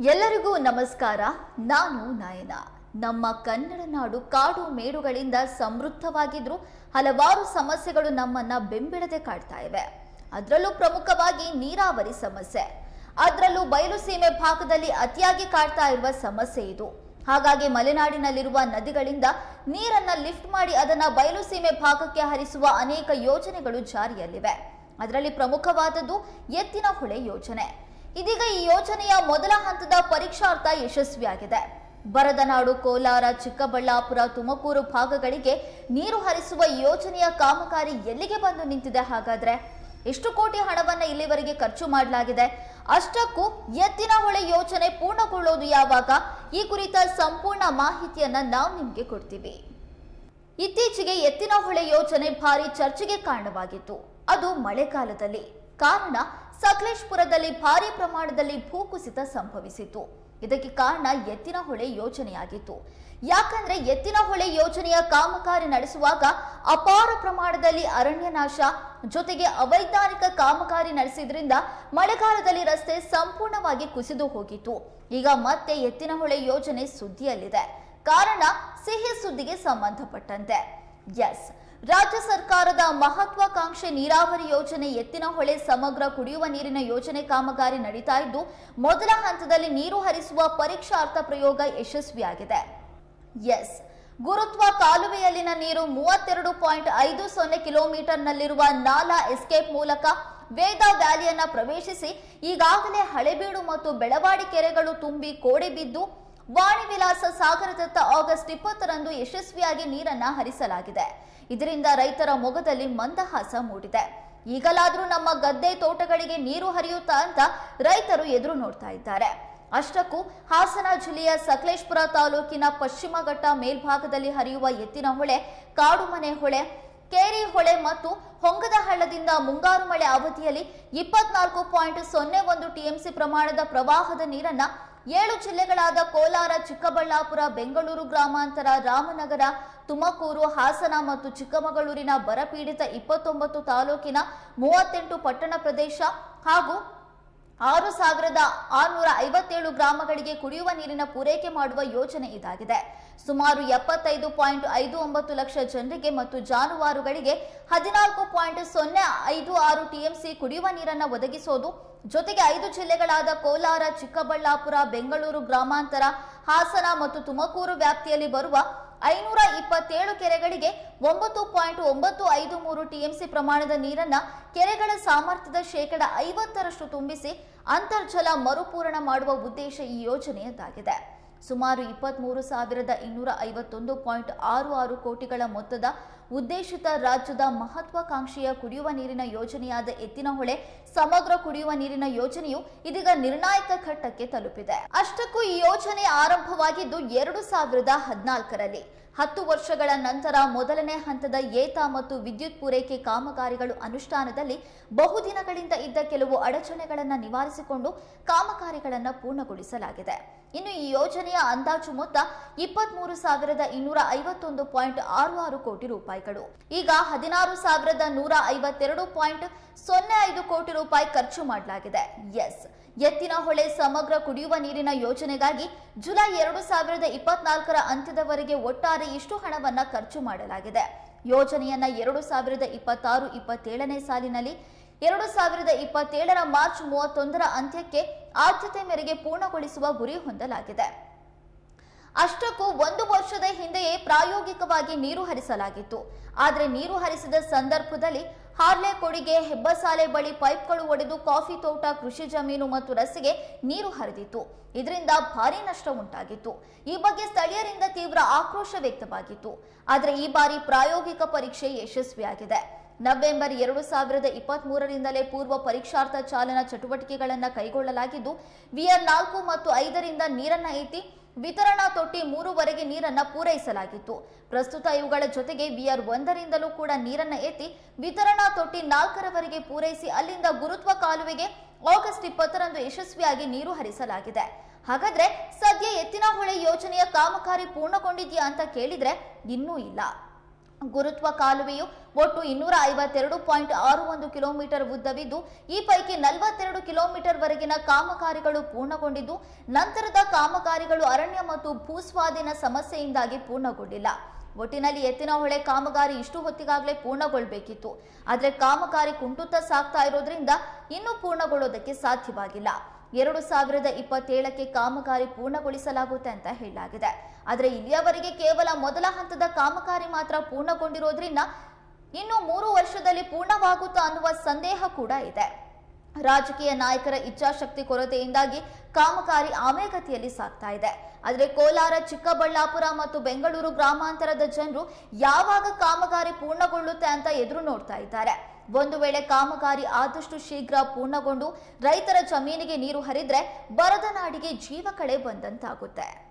ಎಲ್ಲರಿಗೂ ನಮಸ್ಕಾರ. ನಾನು ನಯನ. ನಮ್ಮ ಕನ್ನಡ ನಾಡು ಕಾಡು ಮೇಡುಗಳಿಂದ ಸಮೃದ್ಧವಾಗಿದ್ರು ಹಲವಾರು ಸಮಸ್ಯೆಗಳು ನಮ್ಮನ್ನ ಬೆಂಬಿಡದೆ ಕಾಡ್ತಾ ಇವೆ. ಅದರಲ್ಲೂ ಪ್ರಮುಖವಾಗಿ ನೀರಾವರಿ ಸಮಸ್ಯೆ. ಅದರಲ್ಲೂ ಬಯಲುಸೀಮೆ ಭಾಗದಲ್ಲಿ ಅತಿಯಾಗಿ ಕಾಡ್ತಾ ಇರುವ ಸಮಸ್ಯೆ ಇದು. ಹಾಗಾಗಿ ಮಲೆನಾಡಿನಲ್ಲಿರುವ ನದಿಗಳಿಂದ ನೀರನ್ನ ಲಿಫ್ಟ್ ಮಾಡಿ ಅದನ್ನ ಬಯಲುಸೀಮೆ ಭಾಗಕ್ಕೆ ಹರಿಸುವ ಅನೇಕ ಯೋಜನೆಗಳು ಜಾರಿಯಲ್ಲಿವೆ. ಅದರಲ್ಲಿ ಪ್ರಮುಖವಾದದ್ದು ಎತ್ತಿನ ಹೊಳೆ ಯೋಜನೆ. ಇದೀಗ ಈ ಯೋಜನೆಯ ಮೊದಲ ಹಂತದ ಪರೀಕ್ಷಾರ್ಥ ಯಶಸ್ವಿಯಾಗಿದೆ. ಬರದನಾಡು ಕೋಲಾರ, ಚಿಕ್ಕಬಳ್ಳಾಪುರ, ತುಮಕೂರು ಭಾಗಗಳಿಗೆ ನೀರು ಹರಿಸುವ ಯೋಜನೆಯ ಕಾಮಗಾರಿ ಎಲ್ಲಿಗೆ ಬಂದು ನಿಂತಿದೆ ಹಾಗಾದ್ರೆ? ಎಷ್ಟು ಕೋಟಿ ಹಣವನ್ನ ಇಲ್ಲಿವರೆಗೆ ಖರ್ಚು ಮಾಡಲಾಗಿದೆ. ಅಷ್ಟಕ್ಕೂ ಎತ್ತಿನ ಹೊಳೆ ಯೋಜನೆ ಪೂರ್ಣಗೊಳ್ಳೋದು ಯಾವಾಗ? ಈ ಕುರಿತ ಸಂಪೂರ್ಣ ಮಾಹಿತಿಯನ್ನ ನಾವು ನಿಮಗೆ ಕೊಡ್ತೀವಿ. ಇತ್ತೀಚೆಗೆ ಎತ್ತಿನ ಹೊಳೆ ಯೋಜನೆ ಭಾರಿ ಚರ್ಚೆಗೆ ಕಾರಣವಾಗಿತ್ತು. ಅದು ಮಳೆಗಾಲದಲ್ಲಿ. ಕಾರಣ ಸಕಲೇಶ್ಪುರದಲ್ಲಿ ಭಾರಿ ಪ್ರಮಾಣದಲ್ಲಿ ಭೂಕುಸಿತ ಸಂಭವಿಸಿತು ಇದಕ್ಕೆ ಕಾರಣ ಎತ್ತಿನ ಹೊಳೆ ಯೋಜನೆಯಾಗಿತ್ತು. ಯಾಕಂದ್ರೆ ಎತ್ತಿನ ಹೊಳೆ ಯೋಜನೆಯ ಕಾಮಗಾರಿ ನಡೆಸುವಾಗ ಅಪಾರ ಪ್ರಮಾಣದಲ್ಲಿ ಅರಣ್ಯ ನಾಶ ಜೊತೆಗೆ ಅವೈಜ್ಞಾನಿಕ ಕಾಮಗಾರಿ ನಡೆಸಿದ್ರಿಂದ ಮಳೆಗಾಲದಲ್ಲಿ ರಸ್ತೆ ಸಂಪೂರ್ಣವಾಗಿ ಕುಸಿದು ಹೋಗಿತ್ತು. ಈಗ ಮತ್ತೆ ಎತ್ತಿನ ಹೊಳೆ ಯೋಜನೆ ಸುದ್ದಿಯಲ್ಲಿದೆ. ಕಾರಣ ಸಿಹಿ ಸುದ್ದಿಗೆ ಸಂಬಂಧಪಟ್ಟಂತೆ. ಎಸ್. ರಾಜ್ಯ ಸರ್ಕಾರದ ಮಹತ್ವಾಕಾಂಕ್ಷೆ ನೀರಾವರಿ ಯೋಜನೆ ಎತ್ತಿನಹೊಳೆ ಸಮಗ್ರ ಕುಡಿಯುವ ನೀರಿನ ಯೋಜನೆ ಕಾಮಗಾರಿ ನಡೀತಾ ಇದ್ದು, ಮೊದಲ ಹಂತದಲ್ಲಿ ನೀರು ಹರಿಸುವ ಪರೀಕ್ಷಾರ್ಥ ಪ್ರಯೋಗ ಯಶಸ್ವಿಯಾಗಿದೆ. ಎಸ್. ಗುರುತ್ವ ಕಾಲುವೆಯಲ್ಲಿನ ನೀರು ಮೂವತ್ತೆರಡು ಪಾಯಿಂಟ್ ಐದು ಸೊನ್ನೆ ಕಿಲೋಮೀಟರ್ನಲ್ಲಿರುವ ನಾಲಾ ಎಸ್ಕೇಪ್ ಮೂಲಕ ವೇದ ವ್ಯಾಲಿಯನ್ನ ಪ್ರವೇಶಿಸಿ, ಈಗಾಗಲೇ ಹಳೆಬೀಡು ಮತ್ತು ಬೆಳವಾಡಿ ಕೆರೆಗಳು ತುಂಬಿ ಕೋಡಿ ಬಿದ್ದು ವಾಣಿ ವಿಲಾಸ ಸಾಗರದತ್ತ ಆಗಸ್ಟ್ ಇಪ್ಪತ್ತರಂದು ಯಶಸ್ವಿಯಾಗಿ ನೀರನ್ನ ಹರಿಸಲಾಗಿದೆ. ಇದರಿಂದ ರೈತರ ಮೊಗದಲ್ಲಿ ಮಂದಹಾಸ ಮೂಡಿದೆ. ಈಗಲಾದರೂ ನಮ್ಮ ಗದ್ದೆ ತೋಟಗಳಿಗೆ ನೀರು ಹರಿಯುತ್ತಾ ಅಂತ ರೈತರು ಎದುರು ನೋಡ್ತಾ ಇದ್ದಾರೆ. ಅಷ್ಟಕ್ಕೂ ಹಾಸನ ಜಿಲ್ಲೆಯ ಸಕಲೇಶ್ಪುರ ತಾಲೂಕಿನ ಪಶ್ಚಿಮ ಘಟ್ಟ ಮೇಲ್ಭಾಗದಲ್ಲಿ ಹರಿಯುವ ಎತ್ತಿನ ಹೊಳೆ, ಕಾಡುಮನೆ ಹೊಳೆ, ಕೇರಿ ಹೊಳೆ ಮತ್ತು ಹೊಂಗದ ಹಳ್ಳದಿಂದ ಮುಂಗಾರು ಮಳೆ ಅವಧಿಯಲ್ಲಿ ಇಪ್ಪತ್ನಾಲ್ಕು ಪಾಯಿಂಟ್ ಸೊನ್ನೆ ಒಂದು ಟಿಎಂಸಿ ಪ್ರಮಾಣದ ಪ್ರವಾಹದ ನೀರನ್ನ ಏಳು ಜಿಲ್ಲೆಗಳಾದ ಕೋಲಾರ, ಚಿಕ್ಕಬಳ್ಳಾಪುರ, ಬೆಂಗಳೂರು ಗ್ರಾಮಾಂತರ, ರಾಮನಗರ, ತುಮಕೂರು, ಹಾಸನ ಮತ್ತು ಚಿಕ್ಕಮಗಳೂರಿನ ಬರಪೀಡಿತ ಇಪ್ಪತ್ತೊಂಬತ್ತು ತಾಲೂಕಿನ ಮೂವತ್ತೆಂಟು ಪಟ್ಟಣ ಪ್ರದೇಶ ಹಾಗೂ ಆರು ಸಾವಿರದ ಆರುನೂರ ಐವತ್ತೇಳು ಗ್ರಾಮಗಳಿಗೆ ಕುಡಿಯುವ ನೀರಿನ ಪೂರೈಕೆ ಮಾಡುವ ಯೋಜನೆ ಇದಾಗಿದೆ. ಸುಮಾರು ಎಪ್ಪತ್ತೈದು ಪಾಯಿಂಟ್ ಐದು ಒಂಬತ್ತು ಲಕ್ಷ ಜನರಿಗೆ ಮತ್ತು ಜಾನುವಾರುಗಳಿಗೆ ಹದಿನಾಲ್ಕು ಪಾಯಿಂಟ್ ಸೊನ್ನೆ ಐದು ಆರು ಟಿಎಂಸಿ ಕುಡಿಯುವ ನೀರನ್ನು ಒದಗಿಸೋದು. ಜೊತೆಗೆ ಐದು ಜಿಲ್ಲೆಗಳಾದ ಕೋಲಾರ, ಚಿಕ್ಕಬಳ್ಳಾಪುರ, ಬೆಂಗಳೂರು ಗ್ರಾಮಾಂತರ, ಹಾಸನ ಮತ್ತು ತುಮಕೂರು ವ್ಯಾಪ್ತಿಯಲ್ಲಿ ಬರುವ ಐನೂರ ಇಪ್ಪತ್ತೇಳು ಕೆರೆಗಳಿಗೆ ಒಂಬತ್ತು ಪಾಯಿಂಟ್ ಒಂಬತ್ತು ಐದು ಮೂರು ಟಿಎಂಸಿ ಪ್ರಮಾಣದ ನೀರನ್ನ ಕೆರೆಗಳ ಸಾಮರ್ಥ್ಯದ ಶೇಕಡ ಐವತ್ತರಷ್ಟು ತುಂಬಿಸಿ ಅಂತರ್ಜಲ ಮರುಪೂರಣ ಮಾಡುವ ಉದ್ದೇಶ ಈ ಯೋಜನೆಯದ್ದಾಗಿದೆ. ಸುಮಾರು ಇಪ್ಪತ್ಮೂರು ಸಾವಿರದ ಇನ್ನೂರ ಐವತ್ತೊಂದು ಪಾಯಿಂಟ್ ಆರು ಆರು ಕೋಟಿಗಳ ಮೊತ್ತದ ಉದ್ದೇಶಿತ ರಾಜ್ಯದ ಮಹತ್ವಾಕಾಂಕ್ಷೆಯ ಕುಡಿಯುವ ನೀರಿನ ಯೋಜನೆಯಾದ ಎತ್ತಿನಹೊಳೆ ಸಮಗ್ರ ಕುಡಿಯುವ ನೀರಿನ ಯೋಜನೆಯು ಇದೀಗ ನಿರ್ಣಾಯಕ ಘಟ್ಟಕ್ಕೆ ತಲುಪಿದೆ. ಅಷ್ಟಕ್ಕೂ ಈ ಯೋಜನೆ ಆರಂಭವಾಗಿದ್ದು ಎರಡು ಸಾವಿರದ ಹದಿನಾಲ್ಕರಲ್ಲಿ. ಹತ್ತು ವರ್ಷಗಳ ನಂತರ ಮೊದಲನೇ ಹಂತದ ಏತ ಮತ್ತು ವಿದ್ಯುತ್ ಪೂರೈಕೆ ಕಾಮಗಾರಿಗಳು ಅನುಷ್ಠಾನದಲ್ಲಿ ಬಹುದಿನಗಳಿಂದ ಇದ್ದ ಕೆಲವು ಅಡಚಣೆಗಳನ್ನು ನಿವಾರಿಸಿಕೊಂಡು ಕಾಮಗಾರಿಗಳನ್ನು ಪೂರ್ಣಗೊಳಿಸಲಾಗಿದೆ. ಇನ್ನು ಈ ಯೋಜನೆಯ ಅಂದಾಜು ಮೊತ್ತ ಇಪ್ಪತ್ಮೂರು ಸಾವಿರದ ಇನ್ನೂರ ಐವತ್ತೊಂದು ಪಾಯಿಂಟ್ ಆರು ಆರು ಕೋಟಿ ರೂಪಾಯಿಗಳು. ಈಗ ಹದಿನಾರು ಸಾವಿರದ ನೂರ ಐವತ್ತೆರಡು ಪಾಯಿಂಟ್ ಸೊನ್ನೆ ಐದು ಕೋಟಿ ರೂಪಾಯಿ ಖರ್ಚು ಮಾಡಲಾಗಿದೆ. ಎಸ್. ಎತ್ತಿನ ಹೊಳೆ ಸಮಗ್ರ ಕುಡಿಯುವ ನೀರಿನ ಯೋಜನೆಗಾಗಿ ಜುಲೈ ಎರಡು ಸಾವಿರದ ಇಪ್ಪತ್ನಾಲ್ಕರ ಅಂತ್ಯದವರೆಗೆ ಒಟ್ಟಾರೆ ಇಷ್ಟು ಹಣವನ್ನ ಖರ್ಚು ಮಾಡಲಾಗಿದೆ. ಯೋಜನೆಯನ್ನ ಎರಡು ಸಾವಿರದ ಇಪ್ಪತ್ತಾರು, ಇಪ್ಪತ್ತೇಳನೇ ಸಾಲಿನಲ್ಲಿ ಎರಡು ಸಾವಿರದ ಇಪ್ಪತ್ತೇಳರ ಮಾರ್ಚ್ ಮೂವತ್ತೊಂದರ ಅಂತ್ಯಕ್ಕೆ ಆದ್ಯತೆ ಮೇರೆಗೆ ಪೂರ್ಣಗೊಳಿಸುವ ಗುರಿ ಹೊಂದಲಾಗಿದೆ. ಅಷ್ಟಕ್ಕೂ ಒಂದು ವರ್ಷದ ಹಿಂದೆಯೇ ಪ್ರಾಯೋಗಿಕವಾಗಿ ನೀರು ಹರಿಸಲಾಗಿತ್ತು. ಆದರೆ ನೀರು ಹರಿಸಿದ ಸಂದರ್ಭದಲ್ಲಿ ಹಾರ್ಲೆ ಕೊಡಿಗೆ, ಹೆಬ್ಬಸಾಲೆ ಬಳಿ ಪೈಪ್ಗಳು ಒಡೆದು ಕಾಫಿ ತೋಟ, ಕೃಷಿ ಜಮೀನು ಮತ್ತು ರಸ್ತೆಗೆ ನೀರು ಹರಿದಿತ್ತು. ಇದರಿಂದ ಭಾರಿ ನಷ್ಟ ಉಂಟಾಗಿತ್ತು. ಈ ಬಗ್ಗೆ ಸ್ಥಳೀಯರಿಂದ ತೀವ್ರ ಆಕ್ರೋಶ ವ್ಯಕ್ತವಾಗಿತ್ತು. ಆದರೆ ಈ ಬಾರಿ ಪ್ರಾಯೋಗಿಕ ಪರೀಕ್ಷೆ ಯಶಸ್ವಿಯಾಗಿದೆ. ನವೆಂಬರ್ ಎರಡು ಸಾವಿರದ ಇಪ್ಪತ್ತ್ ಮೂರರಿಂದಲೇ ಪೂರ್ವ ಪರೀಕ್ಷಾರ್ಥ ಚಾಲನಾ ಚಟುವಟಿಕೆಗಳನ್ನು ಕೈಗೊಳ್ಳಲಾಗಿದ್ದು ವಿಆರ್ ನಾಲ್ಕು ಮತ್ತು ಐದರಿಂದ ನೀರನ್ನ ಏತಿ ವಿತರಣಾ ತೊಟ್ಟಿ ಮೂರುವರೆಗೆ ನೀರನ್ನ ಪೂರೈಸಲಾಗಿತ್ತು. ಪ್ರಸ್ತುತ ಇವುಗಳ ಜೊತೆಗೆ ವಿಆರ್ ಒಂದರಿಂದಲೂ ಕೂಡ ನೀರನ್ನ ಎತ್ತಿ, ವಿತರಣಾ ತೊಟ್ಟಿ ನಾಲ್ಕರವರೆಗೆ ಪೂರೈಸಿ, ಅಲ್ಲಿಂದ ಗುರುತ್ವ ಕಾಲುವೆಗೆ ಆಗಸ್ಟ್ ಇಪ್ಪತ್ತರಂದು ಯಶಸ್ವಿಯಾಗಿ ನೀರು ಹರಿಸಲಾಗಿದೆ. ಹಾಗಾದ್ರೆ ಸದ್ಯ ಎತ್ತಿನಹೊಳೆ ಯೋಜನೆಯ ಕಾಮಗಾರಿ ಪೂರ್ಣಗೊಂಡಿದೆಯಾ ಅಂತ ಕೇಳಿದ್ರೆ ಇನ್ನೂ ಇಲ್ಲ. ಗುರುತ್ವ ಕಾಲುವೆಯು ಒಟ್ಟು ಇನ್ನೂರ ಐವತ್ತೆರಡು ಪಾಯಿಂಟ್ ಆರು ಒಂದು ಕಿಲೋಮೀಟರ್ ಉದ್ದವಿದ್ದು, ಈ ಪೈಕಿ ನಲವತ್ತೆರಡು ಕಿಲೋಮೀಟರ್ ವರೆಗಿನ ಕಾಮಗಾರಿಗಳು ಪೂರ್ಣಗೊಂಡಿದ್ದು, ನಂತರದ ಕಾಮಗಾರಿಗಳು ಅರಣ್ಯ ಮತ್ತು ಭೂಸ್ವಾಧೀನ ಸಮಸ್ಯೆಯಿಂದಾಗಿ ಪೂರ್ಣಗೊಂಡಿಲ್ಲ. ಒಟ್ಟಿನಲ್ಲಿ ಎತ್ತಿನಹೊಳೆ ಕಾಮಗಾರಿ ಇಷ್ಟು ಹೊತ್ತಿಗಾಗಲೇ ಪೂರ್ಣಗೊಳ್ಳಬೇಕಿತ್ತು ಆದರೆ ಕಾಮಗಾರಿ ಕುಂಟುತ್ತಾ ಸಾಗ್ತಾ ಇರೋದ್ರಿಂದ ಇನ್ನೂ ಪೂರ್ಣಗೊಳ್ಳೋದಕ್ಕೆ ಸಾಧ್ಯವಾಗಿಲ್ಲ. ಎರಡು ಸಾವಿರದ ಇಪ್ಪತ್ತೇಳಕ್ಕೆ ಕಾಮಗಾರಿ ಪೂರ್ಣಗೊಳಿಸಲಾಗುತ್ತೆ ಅಂತ ಹೇಳಲಾಗಿದೆ. ಆದರೆ ಇಲ್ಲಿಯವರೆಗೆ ಕೇವಲ ಮೊದಲ ಹಂತದ ಕಾಮಗಾರಿ ಮಾತ್ರ ಪೂರ್ಣಗೊಂಡಿರೋದ್ರಿಂದ ಇನ್ನು ಮೂರು ವರ್ಷದಲ್ಲಿ ಪೂರ್ಣವಾಗುತ್ತಾ ಅನ್ನುವ ಸಂದೇಹ ಕೂಡ ಇದೆ. ರಾಜಕೀಯ ನಾಯಕರ ಇಚ್ಛಾಶಕ್ತಿ ಕೊರತೆಯಿಂದಾಗಿ ಕಾಮಗಾರಿ ಆಮೇಗತಿಯಲ್ಲಿ ಸಾಗ್ತಾ ಇದೆ. ಆದರೆ ಕೋಲಾರ, ಚಿಕ್ಕಬಳ್ಳಾಪುರ ಮತ್ತು ಬೆಂಗಳೂರು ಗ್ರಾಮಾಂತರದ ಜನರು ಯಾವಾಗ ಕಾಮಗಾರಿ ಪೂರ್ಣಗೊಳ್ಳುತ್ತೆ ಅಂತ ಎದುರು ನೋಡ್ತಾ ಇದ್ದಾರೆ. ಒಂದು ವೇಳೆ ಕಾಮಗಾರಿ ಆದಷ್ಟು ಶೀಘ್ರ ಪೂರ್ಣಗೊಂಡು ರೈತರ ಜಮೀನಿಗೆ ನೀರು ಹರಿದ್ರೆ ಬರದ ನಾಡಿಗೆ ಜೀವ ಕಳೆ ಬಂದಂತಾಗುತ್ತೆ.